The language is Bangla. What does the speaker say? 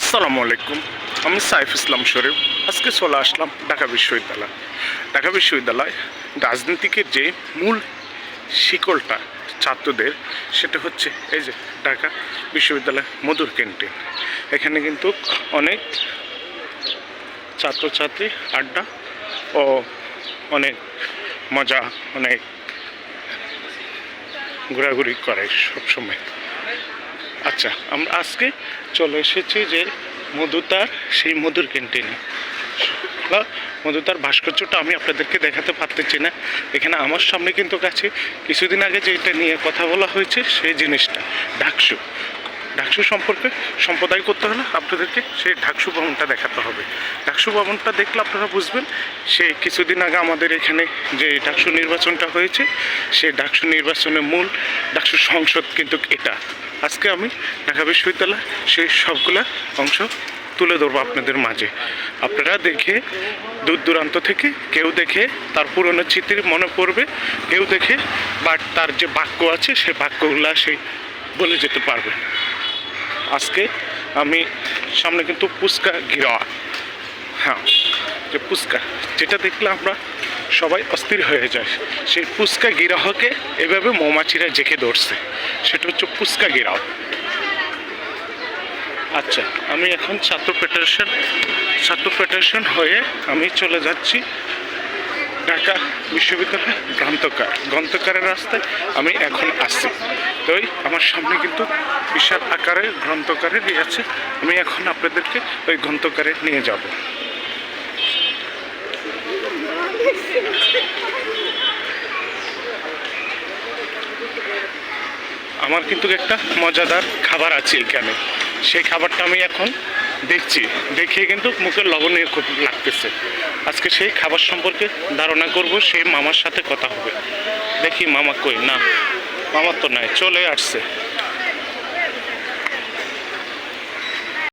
আসসালামু আলাইকুম, আমি সাইফ ইসলাম শরীফ। আজকে চলে আসলাম ঢাকা বিশ্ববিদ্যালয়। ঢাকা বিশ্ববিদ্যালয় রাজনীতিকের যে মূল শিকলটা ছাত্রদের, সেটা হচ্ছে এই যে ঢাকা বিশ্ববিদ্যালয় মধুর ক্যান্টিন। এখানে কিন্তু অনেক ছাত্রছাত্রী আড্ডা ও অনেক মজা, অনেক ঘোরাঘুরি করে সবসময়। আচ্ছা আমরা আজকে চলে এসেছি যে মধুতার, সেই মধুর ক্যান্টিনে মধুতার ভাস্কর্যটা আমি আপনাদেরকে দেখাতে পারতেছি না। এখানে আমার সামনে কিন্তু কাছে কিছুদিন আগে যেটা নিয়ে কথা বলা হয়েছে, সেই জিনিসটা ডাকসু ডাকসু সম্পর্কে সম্প্রদায় করতে হলে আপনাদেরকে সেই ডাকসু ভবনটা দেখাতে হবে। ডাকসু ভবনটা দেখলে আপনারা বুঝবেন, সে কিছুদিন আগে আমাদের এখানে যে ডাকসু নির্বাচনটা হয়েছে, সেই ডাকসু নির্বাচনের মূল ডাকসু সংসদ কিন্তু এটা। আজকে আমি ঢাকা বিশ্ববিদ্যালয় সেই সবগুলা অংশ তুলে ধরবো আপনাদের মাঝে। আপনারা দেখে দূর দূরান্ত থেকে কেউ দেখে তার পুরনো স্মৃতির মনে পড়বে, কেউ দেখে বাট তার যে বাক্য আছে সেই বাক্যগুলা সেই বলে যেতে পারবে। আজকে আমি সামনে কিন্তু পুস্কা গিরা হ্যাঁ যে পুস্কা, যেটা দেখলে আমরা সবাই অস্থির হয়ে যায়। সেই পুস্কা গিরাহকে এভাবে মৌমাছিরা জেকে ধরছে। সেটা হচ্ছে পুস্কা গিরাহ। আচ্ছা আমি এখন ছাত্র ফেডারেশন ছাত্র ফেডারেশন হয়ে আমি চলে যাচ্ছি ঢাকা বিশ্ববিদ্যালয় গ্রন্থকার। গ্রন্থকারের রাস্তায় আমি এখন আসছি তো আমার সামনে কিন্তু বিশাল আকারে গ্রন্থকারের আছে। আমি এখন আপনাদেরকে ওই গ্রন্থকারে নিয়ে যাব। আমার কিন্তু একটা মজাদার খাবার আছে এখানে। সেই খাবারটা আমি এখন দেখছি। দেখিয়ে কিন্তু মুখের লবণীয় খুব লাগতেছে। আজকে সেই খাবার সম্পর্কে ধারণা করব, সেই মামার সাথে কথা হবে। দেখি মামা কই? না মামার তো নাই, চলে আসছে।